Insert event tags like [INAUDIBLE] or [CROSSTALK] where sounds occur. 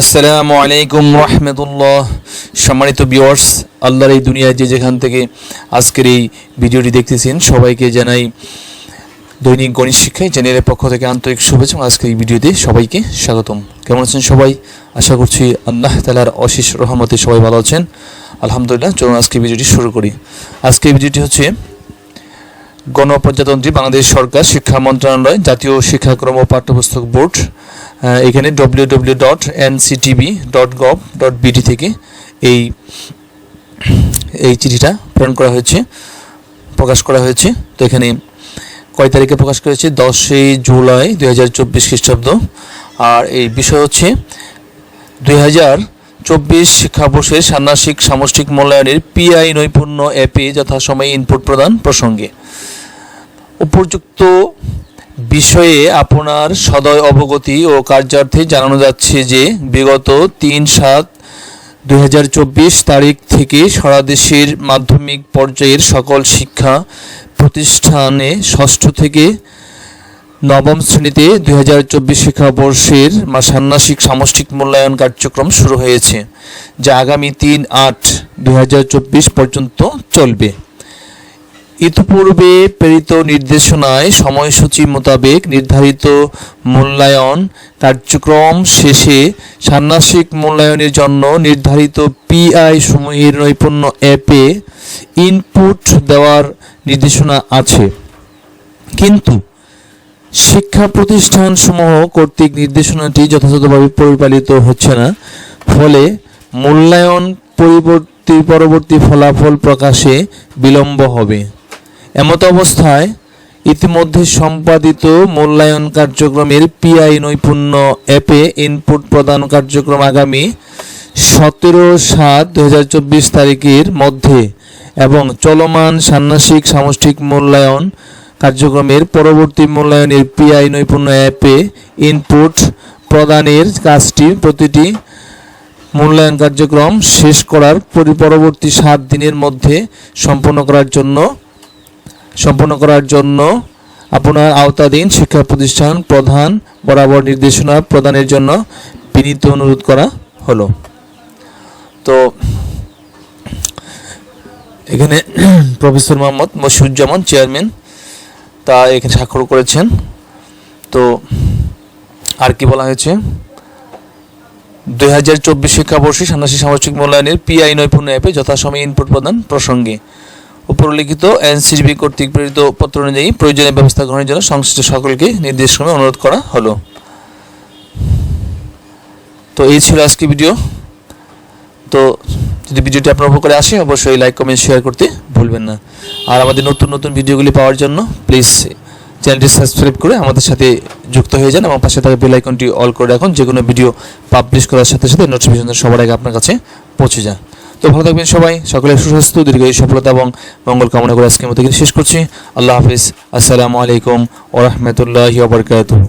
আসসালামু আলাইকুম রহমতুল্লাহ। সম্মানিত ভিউয়ার্স, আল্লাহর এই দুনিয়ায় যে যেখান থেকে আজকের এই ভিডিওটি দেখতেছেন, সবাইকে জানাই দৈনিক গণিত শিক্ষায় চ্যানেলের পক্ষ থেকে আন্তরিক শুভেচ্ছা এবং আজকের এই ভিডিওতে সবাইকে স্বাগতম। কেমন আছেন সবাই? আশা করছি আল্লাহ তালার অশেষ রহমতে সবাই ভালো আছেন। আলহামদুলিল্লাহ, চলুন আজকে ভিডিওটি শুরু করি। আজকে ভিডিওটি হচ্ছে গণপ্রজাতন্ত্রী বাংলাদেশ সরকার শিক্ষা মন্ত্রণালয় জাতীয় শিক্ষাক্রম ও পাঠ্যপুস্তক বোর্ড এখানে W W dot NCTB dot gov dot BD থেকে এই এই চিঠিটা প্রেরণ করা হয়েছে, প্রকাশ করা হয়েছে। তো এখানে কয় তারিখে প্রকাশ করেছে? দশই জুলাই দুই হাজার চব্বিশ খ্রিস্টাব্দ। আর এই বিষয় হচ্ছে দুই হাজার চব্বিশ শিক্ষাবর্ষের ষান্মাসিক সামষ্টিক মূল্যায়নের পিআই নৈপুণ্য অ্যাপে যথাসময়ে ইনপুট প্রদান প্রসঙ্গে। উপযুক্ত বিষয়ে আপনার সদয় অবগতি ও কার্যার্থে জানানো যাচ্ছে যে, বিগত তিন সাত দুই তারিখ থেকে সারা দেশের মাধ্যমিক পর্যায়ের সকল শিক্ষা প্রতিষ্ঠানে ষষ্ঠ থেকে নবম শ্রেণীতে দুই হাজার চব্বিশ শিক্ষাবর্ষের ষান্মাসিক সামষ্টিক মূল্যায়ন কার্যক্রম শুরু হয়েছে, যা আগামী তিন আট দুই পর্যন্ত চলবে। ইতিপূর্বে প্রেরিত নির্দেশনায় সময়সূচি মোতাবেক নির্ধারিত মূল্যায়ন কার্যক্রম শেষে ষান্মাসিক মূল্যায়নের জন্য নির্ধারিত পিআই সমূহের নৈপুণ্য অ্যাপে ইনপুট দেওয়ার নির্দেশনা আছে। কিন্তু শিক্ষা প্রতিষ্ঠানসমূহ কর্তৃক নির্দেশনাটি যথাযথভাবে পরিপালিত হচ্ছে না। ফলে মূল্যায়ন পরিবর্তী, পরবর্তী ফলাফল প্রকাশে বিলম্ব হবে। এমত অবস্থায় ইতিমধ্যে সম্পাদিত মূল্যায়ন কার্যক্রমের পিআই নৈপুণ্য অ্যাপে ইনপুট প্রদান কার্যক্রম আগামী সতেরো সাত দু তারিখের মধ্যে এবং চলমান ষান্মাসিক সামষ্টিক মূল্যায়ন কার্যক্রমের পরবর্তী মূল্যায়নের পিআই নৈপুণ্য অ্যাপে ইনপুট প্রদানের কাজটি প্রতিটি মূল্যায়ন কার্যক্রম শেষ করার পরবর্তী সাত দিনের মধ্যে সম্পন্ন করার জন্য সম্পন্ন করার জন্য আপনার আওতাধীন শিক্ষা প্রতিষ্ঠান প্রধান বরাবর নির্দেশনা প্রদানের জন্য বিনীত অনুরোধ করা হলো। তো, এখানে [CLEARS THROAT] প্রফেসর মোহাম্মদ মশিউজ্জামান চেয়ারম্যান, তা এখানে স্বাক্ষর করেছেন। তো, আর কি বলা হয়েছে? দুই হাজার চব্বিশ শিক্ষাবর্ষে ষান্মাসিক সামাজিক মূল্যায়নের পিআই নৈপুণ্য অ্যাপে যথাসময়ে ইনপুট প্রদান প্রসঙ্গে। উপরলিখিত এনসিবি কর্তৃক প্রেরিত পত্র অনুযায়ী প্রয়োজনীয় ব্যবস্থা গ্রহণের জন্য সংশ্লিষ্ট সকলকে নির্দেশক্রমে অনুরোধ করা হলো। তো এই ছিল আজকে ভিডিও। তো যদি ভিডিওটি আপনার উপকারে আসে, অবশ্যই লাইক, কমেন্ট, শেয়ার করতে ভুলবেন না। আর আমাদের নতুন নতুন ভিডিওগুলি পাওয়ার জন্য প্লিজ চ্যানেলটি সাবস্ক্রাইব করে আমাদের সাথে যুক্ত হয়ে যান এবং পাশে থাকা বেল আইকনটি অল করে রাখুন। যে কোনো ভিডিও পাবলিশ করার সাথে সাথে নোটিফিকেশন সবার আগে আপনার কাছে পৌঁছে যায়। তো ভালো থাকবেন সবাই। সকলে সুস্বাস্থ্য দীর্ঘ সফলতা এবং মঙ্গল কামনা করে আজকের মতো শেষ করছি। আল্লাহ হাফিজ। আসসালামু আলাইকুম ওরহমতুল্লাহ ওবরকাতুহ